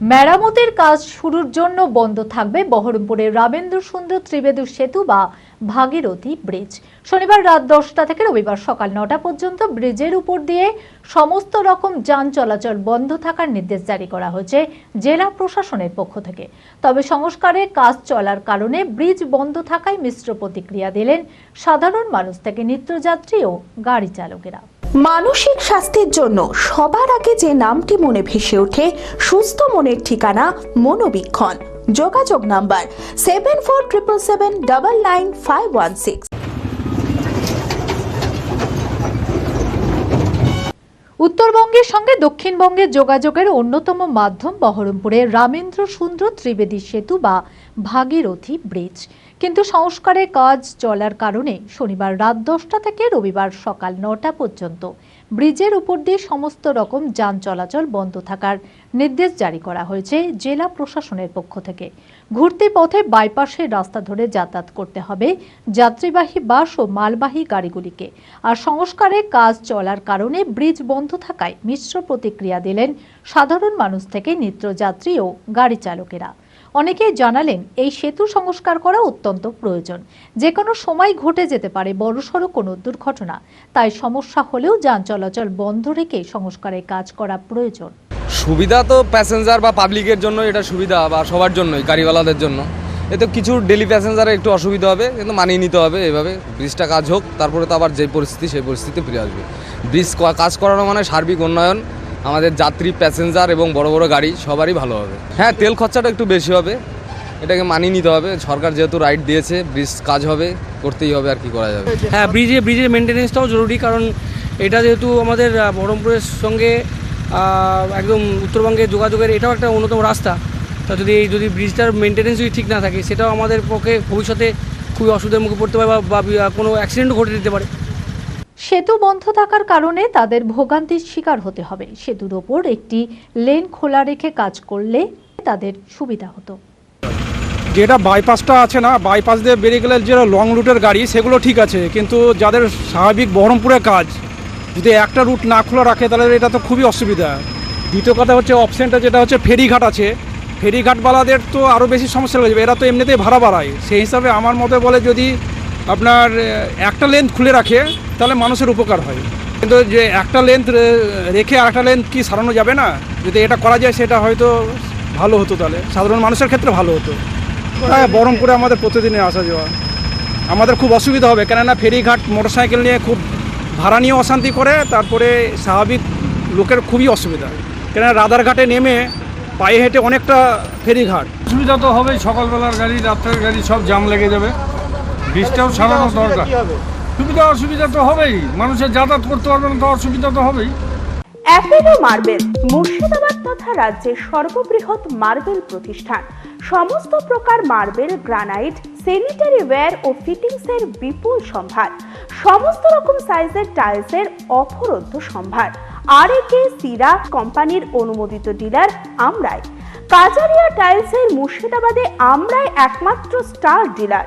মেরামতের কাজ শুরুর জন্য বন্ধ থাকবে বহরমপুরের রাবেন্দ্র সুন্দর ত্রিবেদু সেতু বা ভাগীরথী ব্রিজ। শনিবার রাত দশটা থেকে রবিবার সকাল নটা পর্যন্ত ব্রিজের উপর দিয়ে সমস্ত রকম যান চলাচল বন্ধ থাকার নির্দেশ জারি করা হয়েছে জেলা প্রশাসনের পক্ষ থেকে। তবে সংস্কারে কাজ চলার কারণে ব্রিজ বন্ধ থাকায় মিশ্র প্রতিক্রিয়া দিলেন সাধারণ মানুষ থেকে নিত্যযাত্রী ও গাড়ি চালকেরা। মানসিক স্বাস্থ্যের জন্য সবার আগে যে নামটি মনে ভেসে ওঠে, সুস্থ মনের ঠিকানা মনোবীক্ষণ। যোগাযোগ number seven four triple seven double nine five one six উত্তরবঙ্গের সঙ্গে দক্ষিণবঙ্গের যোগাযোগের অন্যতম মাধ্যম বহরমপুরের রামেন্দ্র সুন্দর ত্রিবেদী সেতু বা ভাগীরথী ব্রিজ। কিন্তু সংস্কারের কাজ চলার কারণে শনিবার রাত দশটা থেকে রবিবার সকাল নটা পর্যন্ত ব্রিজের উপর দিয়ে সমস্ত রকম যান চলাচল বন্ধ থাকার নির্দেশ জারি করা হয়েছে জেলা প্রশাসনের পক্ষ থেকে। ঘুরতে পথে বাইপাসের রাস্তা ধরে যাতায়াত করতে হবে যাত্রীবাহী বাস ও মালবাহী গাড়িগুলিকে। আর সংস্কারে কাজ চলার কারণে ব্রিজ বন্ধ থাকায় মিশ্র প্রতিক্রিয়া দিলেন সাধারণ মানুষ থেকে নিত্যযাত্রী ও গাড়ি চালকেরা। অনেকেই জানালেন, এই সেতু সংস্কার করা অত্যন্ত প্রয়োজন। যে কোনো সময় ঘটে যেতে পারে বড়সড় কোনো দুর্ঘটনা। তাই সমস্যা হলেও যান চলাচল বন্ধ রেখে সংস্কারের কাজ করা প্রয়োজন। সুবিধা তো প্যাসেঞ্জার বা পাবলিকের জন্য এটা সুবিধা বা সবার জন্যই, গাড়িওয়ালাদের জন্য। এতে কিছু ডেলি প্যাসেঞ্জারের একটু অসুবিধা হবে, কিন্তু মানিয়ে নিতে হবে এভাবে। ব্রিজটা কাজ হোক, তারপরে তো আবার যে পরিস্থিতি, সেই পরিস্থিতি ফিরে আসবে। ব্রিজ কাজ করানো মানে সার্বিক উন্নয়ন আমাদের যাত্রী প্যাসেঞ্জার এবং বড় বড় গাড়ি সবারই ভালো হবে। হ্যাঁ তেল খরচাটা একটু বেশি হবে। এটাকে মানিয়ে নিতে হবে। সরকার যেহেতু রাইট দিয়েছে ব্রিজ কাজ হবে, করতেই হবে আর কি করা যাবে। হ্যাঁ ব্রিজে ব্রিজের মেনটেনেন্সটাও জরুরি কারণ এটা যেহেতু আমাদের বহরমপুরের সঙ্গে একদম উত্তরবঙ্গে যোগাযোগের এটাও একটা অন্যতম রাস্তা। তা যদি এই, যদি ব্রিজটার মেনটেনেন্স যদি ঠিক না থাকে, সেটাও আমাদের পক্ষে ভবিষ্যতে খুবই অসুবিধার মুখে পড়তে পারে বা- কোনো অ্যাক্সিডেন্টও ঘটে দিতে পারে। সেতু বন্ধ থাকার কারণে তাদের ভোগান্তির শিকার হতে হবে। সেতুর ওপর একটি লেন খোলা রেখে কাজ করলে তাদের সুবিধা হতো। যেটা বাইপাসটা আছে না, বাইপাস দিয়ে বেরিয়ে গেলে যে লং রুটের গাড়ি, সেগুলো ঠিক আছে। কিন্তু যাদের স্বাভাবিক বহরমপুরে কাজ, যদি একটা রুট না খোলা রাখে, তাহলে এটা তো খুবই অসুবিধা। দ্বিতীয় কথা হচ্ছে অপশানটা যেটা হচ্ছে, ফেরিঘাট আছে। ফেরিঘাটওয়ালাদের তো আরও বেশি সমস্যা হয়ে যাবে এরা তো এমনিতেই ভাড়া বাড়ায়। সেই হিসাবে আমার মতে বলে যদি আপনার একটা লেন্থ খুলে রাখে তাহলে মানুষের উপকার হয়। কিন্তু যে একটা লেন্থ রেখে আরেকটা লেন্থ কি সারানো যাবে না? যদি এটা করা যায় সেটা হয়তো ভালো হতো তাহলে। সাধারণ মানুষের ক্ষেত্রে ভালো হতো। হ্যাঁ বহরমপুরে আমাদের প্রতিদিনে আসা যাওয়া। আমাদের খুব অসুবিধা হবে। কেননা ফেরিঘাট, মোটরসাইকেল নিয়ে খুব ভাড়া নিয়ে অশান্তি করে, তারপরে স্বাভাবিক লোকের খুবই অসুবিধা। কেননা রাধারঘাটে নেমে পায়ে হেঁটে অনেকটা ফেরিঘাট। সুবিধা তো হবেই। সকালবেলার গাড়ি, রাত্রের গাড়ি সব জাম লেগে যাবে। বৃষ্টিটাও সারানো দরকার। সুবিধা অসুবিধা তো হবেই। মানুষের যাতায়াত করতে পারবে না তো অসুবিধা তো হবেই। অ্যাপেলো মার্বেল, মুর্শিদাবাদ তথা রাজ্যের সর্ববৃহৎ মার্বেল প্রতিষ্ঠান। সমস্ত প্রকার মার্বেল, গ্রানাইট স্যানিটারি ওয়্যার ও ফিটিংসের বিপুল সম্ভার। সমস্ত রকম সাইজের টাইলসের অফরন্ত সম্ভার। আর একে সিরা কোম্পানির অনুমোদিত ডিলার আমরাই। কাজারিয়া টাইলসের মুর্শিদাবাদে আমরাই একমাত্র স্টার ডিলার